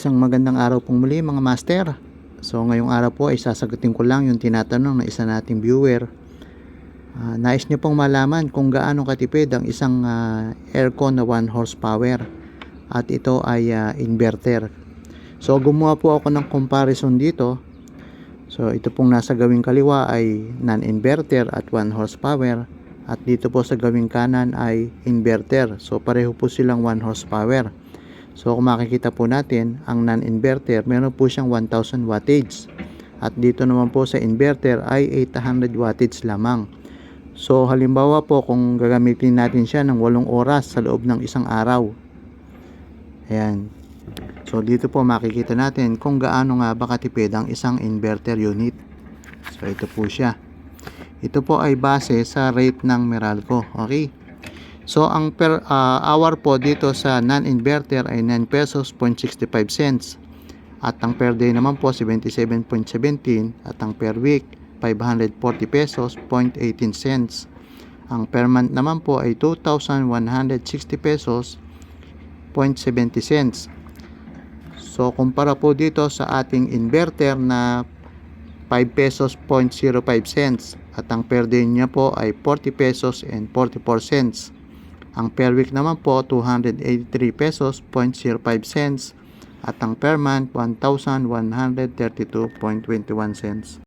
Isang magandang araw pong muli mga master. So ngayong araw po ay sasagutin ko lang yung tinatanong ng isa nating viewer. Ah, nais niyo pong malaman kung gaano katipid ang isang ah, aircon na 1 horsepower at ito ay ah, inverter. So gumawa po ako ng comparison dito. So ito pong nasa gawing kaliwa ay non-inverter at 1 horsepower at dito po sa gawing kanan ay inverter. So pareho po silang 1 horsepower. So kung makikita po natin, ang non-inverter meron po siyang 1000 wattage. At dito naman po sa inverter ay 800 wattage lamang. So halimbawa po kung gagamitin natin siya ng 8 oras sa loob ng isang araw. Ayan. So dito po makikita natin kung gaano nga ba katipid ang isang inverter unit. So ito po siya. Ito po ay base sa rate ng Meralco. Okay? So ang per ah, hour po dito sa non-inverter ay 9 pesos 0.65 cents. At ang per day naman po 77.17 at ang per week 540 pesos 0.18 cents. Ang per month naman po ay 2,160 pesos 0.70 cents. So kumpara po dito sa ating inverter na 5 pesos 0.05 cents at ang per day niya po ay 40 pesos and 44 cents. Ang per week naman po 283 pesos 0.05 cents at ang per month 1,132.21 cents.